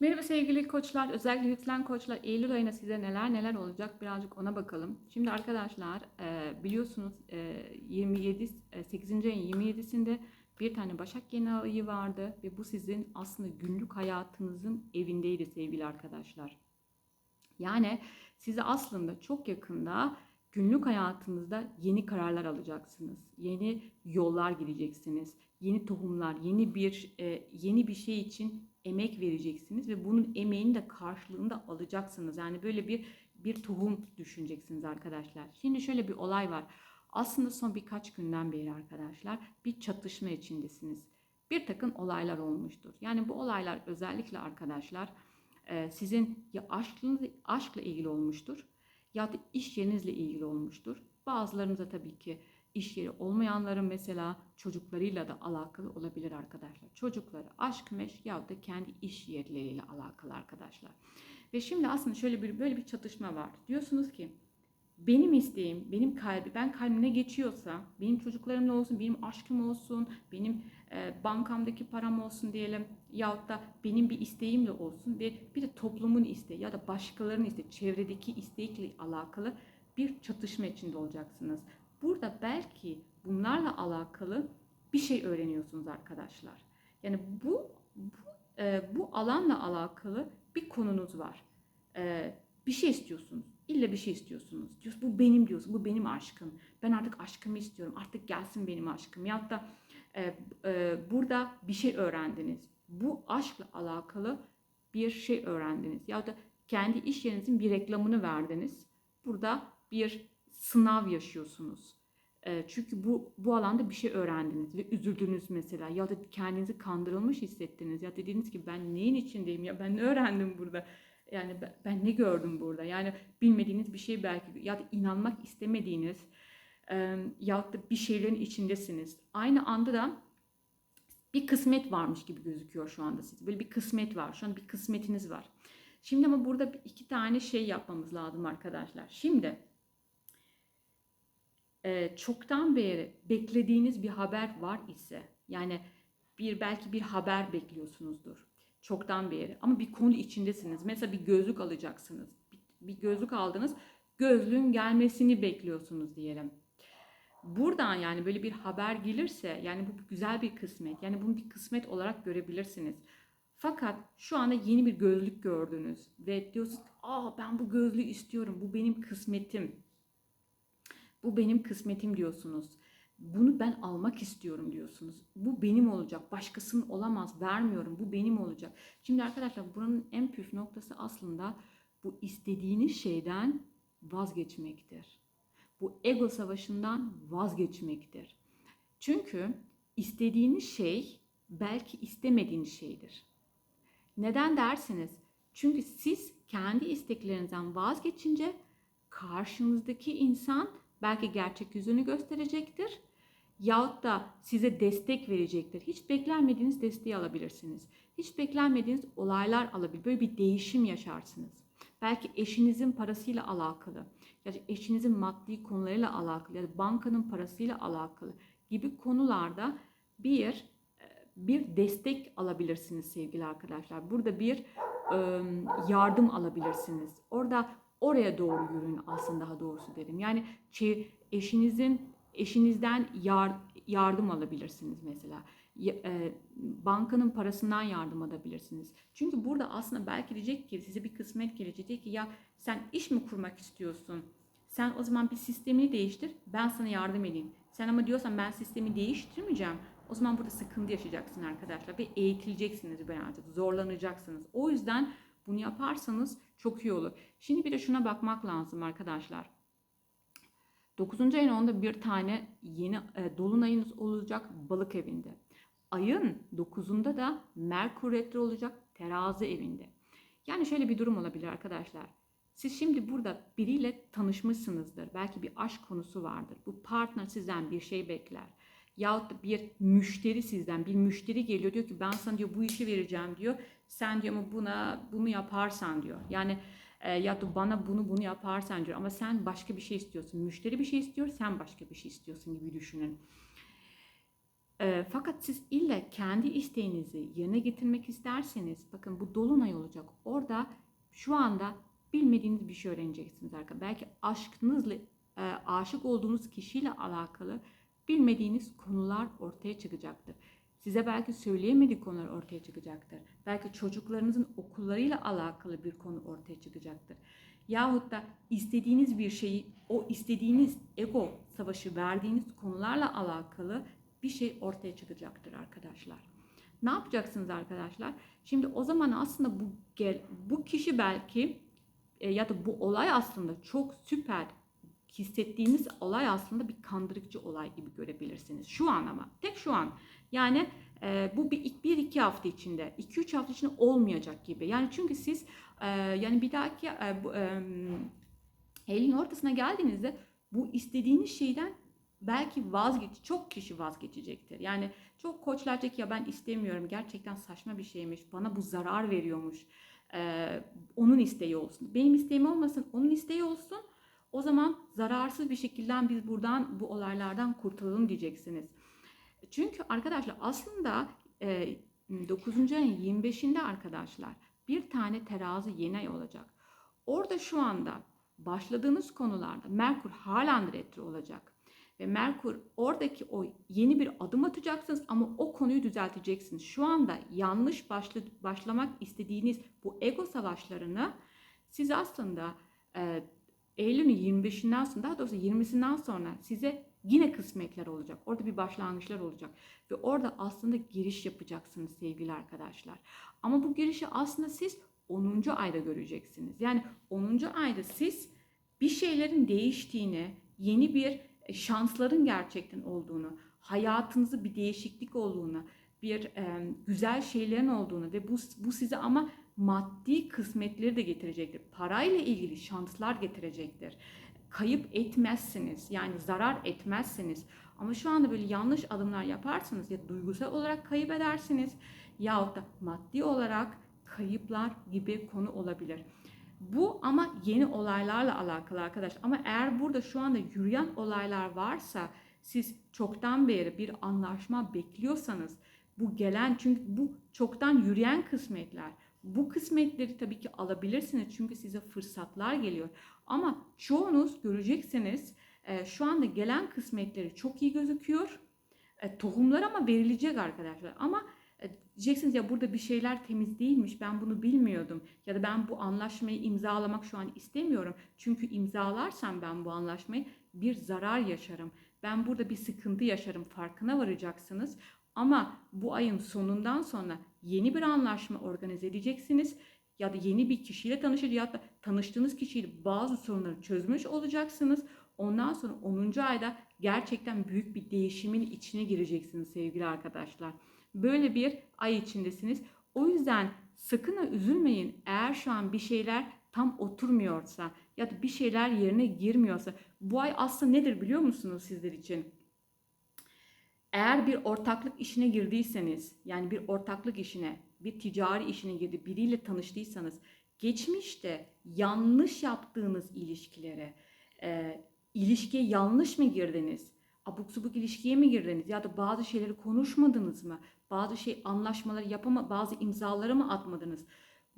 Merhaba sevgili koçlar, özellikle yükselen koçlar. Eylül ayında size neler neler olacak birazcık ona bakalım. Şimdi arkadaşlar e, biliyorsunuz e, 27 e, 8. ayın 27'sinde bir tane Başak Yeni ayı vardı ve bu sizin aslında günlük hayatınızın evindeydi sevgili arkadaşlar. Yani size aslında çok yakında günlük hayatınızda yeni kararlar alacaksınız. Yeni yollar gideceksiniz. Yeni tohumlar, yeni bir e, yeni bir şey için emek vereceksiniz ve bunun emeğini de karşılığında alacaksınız. Yani böyle bir bir tohum düşüneceksiniz arkadaşlar. Şimdi şöyle bir olay var. Aslında son birkaç günden beri arkadaşlar bir çatışma içindesiniz. Bir takım olaylar olmuştur. Yani bu olaylar özellikle arkadaşlar e, sizin ya aşkınız, aşkla ilgili olmuştur ya da iş yerinizle ilgili olmuştur. Bazılarınıza tabii ki iş yeri olmayanların mesela çocuklarıyla da alakalı olabilir arkadaşlar. Çocukları aşk meş ya da kendi iş yerleriyle alakalı arkadaşlar. Ve şimdi aslında şöyle bir böyle bir çatışma var. Diyorsunuz ki benim isteğim, benim kalbi, ben kalbime geçiyorsa, benim çocuklarımla olsun, benim aşkım olsun, benim e, bankamdaki param olsun diyelim yahut da benim bir isteğimle olsun ve bir de toplumun isteği ya da başkalarının isteği, çevredeki istekle alakalı bir çatışma içinde olacaksınız. Burada belki bunlarla alakalı bir şey öğreniyorsunuz arkadaşlar. Yani bu bu, e, bu alanla alakalı bir konunuz var. E, bir şey istiyorsunuz. İlla bir şey istiyorsunuz. Diyorsunuz bu benim diyorsun. Bu benim aşkım. Ben artık aşkımı istiyorum. Artık gelsin benim aşkım. Ya da e, e, burada bir şey öğrendiniz. Bu aşkla alakalı bir şey öğrendiniz. Ya da kendi iş yerinizin bir reklamını verdiniz. Burada bir sınav yaşıyorsunuz. Çünkü bu bu alanda bir şey öğrendiniz ve üzüldünüz mesela. Ya da kendinizi kandırılmış hissettiniz. Ya dediğiniz ki ben neyin içindeyim ya? Ben ne öğrendim burada? Yani ben, ben ne gördüm burada? Yani bilmediğiniz bir şey belki ya da inanmak istemediğiniz ya da bir şeylerin içindesiniz. Aynı anda da bir kısmet varmış gibi gözüküyor şu anda siz. Böyle bir kısmet var. Şu an bir kısmetiniz var. Şimdi ama burada iki tane şey yapmamız lazım arkadaşlar. Şimdi e, çoktan beri beklediğiniz bir haber var ise yani bir belki bir haber bekliyorsunuzdur çoktan beri ama bir konu içindesiniz. Mesela bir gözlük alacaksınız. Bir, bir gözlük aldınız. Gözlüğün gelmesini bekliyorsunuz diyelim. Buradan yani böyle bir haber gelirse yani bu güzel bir kısmet. Yani bunu bir kısmet olarak görebilirsiniz. Fakat şu anda yeni bir gözlük gördünüz ve diyorsunuz aa ben bu gözlüğü istiyorum. Bu benim kısmetim. Bu benim kısmetim diyorsunuz. Bunu ben almak istiyorum diyorsunuz. Bu benim olacak. Başkasının olamaz. Vermiyorum. Bu benim olacak. Şimdi arkadaşlar buranın en püf noktası aslında bu istediğiniz şeyden vazgeçmektir. Bu ego savaşından vazgeçmektir. Çünkü istediğiniz şey belki istemediğiniz şeydir. Neden dersiniz? Çünkü siz kendi isteklerinizden vazgeçince karşınızdaki insan belki gerçek yüzünü gösterecektir yahut da size destek verecektir. Hiç beklenmediğiniz desteği alabilirsiniz. Hiç beklenmediğiniz olaylar alabilir. Böyle bir değişim yaşarsınız. Belki eşinizin parasıyla alakalı ya da eşinizin maddi konularıyla alakalı ya da bankanın parasıyla alakalı gibi konularda bir bir destek alabilirsiniz sevgili arkadaşlar. Burada bir yardım alabilirsiniz. Orada oraya doğru yürüyün aslında daha doğrusu derim. Yani eşinizin eşinizden yar, yardım alabilirsiniz mesela. E, bankanın parasından yardım alabilirsiniz. Çünkü burada aslında belki diyecek ki size bir kısmet gelecek diyecek ki ya sen iş mi kurmak istiyorsun? Sen o zaman bir sistemini değiştir. Ben sana yardım edeyim. Sen ama diyorsan ben sistemi değiştirmeyeceğim. O zaman burada sıkıntı yaşayacaksın arkadaşlar ve eğitileceksiniz birazcık. Zorlanacaksınız. O yüzden bunu yaparsanız çok iyi olur. Şimdi bir de şuna bakmak lazım arkadaşlar. 9. ayın 10'da bir tane yeni e, dolunayınız olacak balık evinde. Ayın 9'unda da Merkür retro olacak terazi evinde. Yani şöyle bir durum olabilir arkadaşlar. Siz şimdi burada biriyle tanışmışsınızdır. Belki bir aşk konusu vardır. Bu partner sizden bir şey bekler. Yahut da bir müşteri sizden, bir müşteri geliyor diyor ki ben sana diyor bu işi vereceğim diyor. Sen diyor mu buna bunu yaparsan diyor. Yani e, ya da bana bunu bunu yaparsan diyor ama sen başka bir şey istiyorsun. Müşteri bir şey istiyor, sen başka bir şey istiyorsun gibi düşünün. E, fakat siz illa kendi isteğinizi yerine getirmek isterseniz bakın bu dolunay olacak. Orada şu anda bilmediğiniz bir şey öğreneceksiniz arkadaşlar. Belki aşkınızla e, aşık olduğunuz kişiyle alakalı bilmediğiniz konular ortaya çıkacaktır. Size belki söyleyemediği konular ortaya çıkacaktır. Belki çocuklarınızın okullarıyla alakalı bir konu ortaya çıkacaktır. Yahut da istediğiniz bir şeyi, o istediğiniz ego savaşı verdiğiniz konularla alakalı bir şey ortaya çıkacaktır arkadaşlar. Ne yapacaksınız arkadaşlar? Şimdi o zaman aslında bu bu kişi belki e, ya da bu olay aslında çok süper hissettiğiniz olay aslında bir kandırıcı olay gibi görebilirsiniz. Şu an ama tek şu an. Yani e, bu bir, bir iki hafta içinde, iki üç hafta içinde olmayacak gibi. Yani çünkü siz e, yani bir dahaki e, bu, e, Eylül'ün ortasına geldiğinizde bu istediğiniz şeyden belki vazgeç, çok kişi vazgeçecektir. Yani çok koçlar diyecek ya ben istemiyorum gerçekten saçma bir şeymiş, bana bu zarar veriyormuş. Ee, onun isteği olsun. Benim isteğim olmasın, onun isteği olsun. O zaman zararsız bir şekilde biz buradan bu olaylardan kurtulalım diyeceksiniz. Çünkü arkadaşlar aslında e, 9. ayın 25'inde arkadaşlar bir tane terazi yeni ay olacak. Orada şu anda başladığınız konularda Merkur halen retro olacak. Ve Merkur oradaki o yeni bir adım atacaksınız ama o konuyu düzelteceksiniz. Şu anda yanlış başla, başlamak istediğiniz bu ego savaşlarını siz aslında e, Eylül'ün 25'inden sonra daha doğrusu 20'sinden sonra size yine kısmetler olacak. Orada bir başlangıçlar olacak. Ve orada aslında giriş yapacaksınız sevgili arkadaşlar. Ama bu girişi aslında siz 10. ayda göreceksiniz. Yani 10. ayda siz bir şeylerin değiştiğini, yeni bir e, şansların gerçekten olduğunu, hayatınızı bir değişiklik olduğunu, bir e, güzel şeylerin olduğunu ve bu, bu size ama maddi kısmetleri de getirecektir. Parayla ilgili şanslar getirecektir. Kayıp etmezsiniz. Yani zarar etmezsiniz. Ama şu anda böyle yanlış adımlar yaparsanız ya duygusal olarak kayıp edersiniz yahut da maddi olarak kayıplar gibi konu olabilir. Bu ama yeni olaylarla alakalı arkadaş. Ama eğer burada şu anda yürüyen olaylar varsa siz çoktan beri bir anlaşma bekliyorsanız bu gelen çünkü bu çoktan yürüyen kısmetler. Bu kısmetleri tabii ki alabilirsiniz çünkü size fırsatlar geliyor. Ama çoğunuz göreceksiniz e, şu anda gelen kısmetleri çok iyi gözüküyor. E, tohumlar ama verilecek arkadaşlar. Ama e, diyeceksiniz ya burada bir şeyler temiz değilmiş ben bunu bilmiyordum ya da ben bu anlaşmayı imzalamak şu an istemiyorum. Çünkü imzalarsam ben bu anlaşmayı bir zarar yaşarım. Ben burada bir sıkıntı yaşarım farkına varacaksınız. Ama bu ayın sonundan sonra yeni bir anlaşma organize edeceksiniz ya da yeni bir kişiyle tanışır ya da tanıştığınız kişiyle bazı sorunları çözmüş olacaksınız. Ondan sonra 10. ayda gerçekten büyük bir değişimin içine gireceksiniz sevgili arkadaşlar. Böyle bir ay içindesiniz. O yüzden sakın üzülmeyin. Eğer şu an bir şeyler tam oturmuyorsa ya da bir şeyler yerine girmiyorsa bu ay aslında nedir biliyor musunuz sizler için? Eğer bir ortaklık işine girdiyseniz, yani bir ortaklık işine, bir ticari işine girdi, biriyle tanıştıysanız, geçmişte yanlış yaptığınız ilişkilere, e, ilişkiye yanlış mı girdiniz? Abuk subuk ilişkiye mi girdiniz? Ya da bazı şeyleri konuşmadınız mı? Bazı şey anlaşmaları yapama, bazı imzaları mı atmadınız?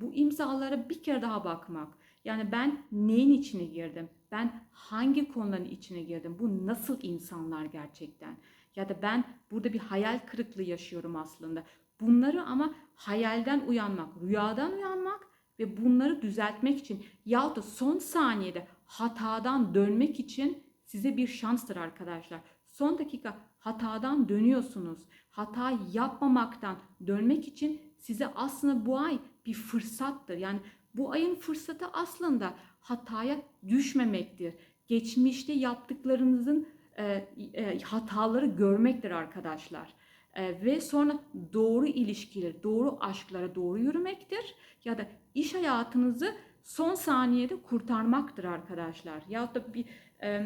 Bu imzalara bir kere daha bakmak. Yani ben neyin içine girdim? Ben hangi konuların içine girdim? Bu nasıl insanlar gerçekten? Ya da ben burada bir hayal kırıklığı yaşıyorum aslında. Bunları ama hayalden uyanmak, rüyadan uyanmak ve bunları düzeltmek için yahut da son saniyede hatadan dönmek için size bir şanstır arkadaşlar. Son dakika hatadan dönüyorsunuz. Hata yapmamaktan dönmek için size aslında bu ay bir fırsattır. Yani bu ayın fırsatı aslında hataya düşmemektir. Geçmişte yaptıklarınızın e, e, hataları görmektir arkadaşlar. E, ve sonra doğru ilişkileri, doğru aşklara doğru yürümektir. Ya da iş hayatınızı son saniyede kurtarmaktır arkadaşlar. Ya da bir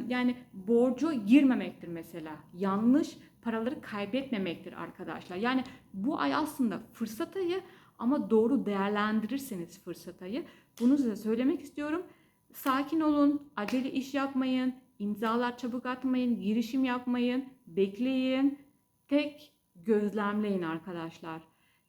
yani borcu girmemektir mesela. Yanlış paraları kaybetmemektir arkadaşlar. Yani bu ay aslında fırsat ayı ama doğru değerlendirirseniz fırsat ayı. Bunu size söylemek istiyorum. Sakin olun, acele iş yapmayın, imzalar çabuk atmayın, girişim yapmayın, bekleyin. Tek gözlemleyin arkadaşlar.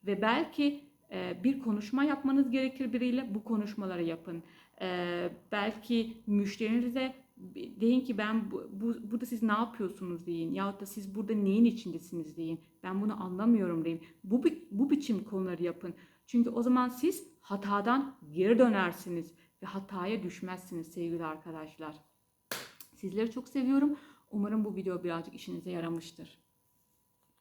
Ve belki e, bir konuşma yapmanız gerekir biriyle bu konuşmaları yapın. E, belki müşterinize deyin ki ben bu, bu, burada siz ne yapıyorsunuz deyin. Yahut da siz burada neyin içindesiniz deyin. Ben bunu anlamıyorum deyin. Bu, bu biçim konuları yapın. Çünkü o zaman siz hatadan geri dönersiniz ve hataya düşmezsiniz sevgili arkadaşlar. Sizleri çok seviyorum. Umarım bu video birazcık işinize yaramıştır.